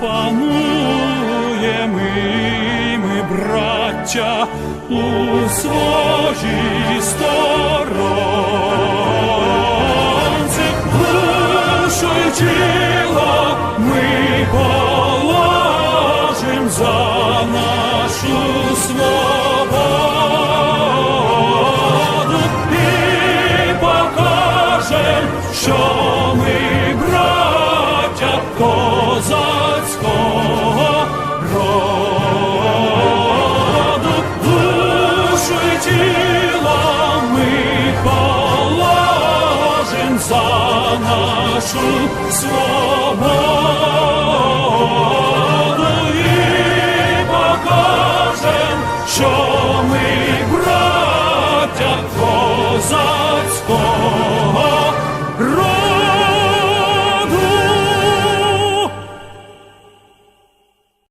запануємо ми, браття, у своїй сторонці, душою тіло ми положим за нашу свободу за нашу свободу. І покажем, що ми браття козацького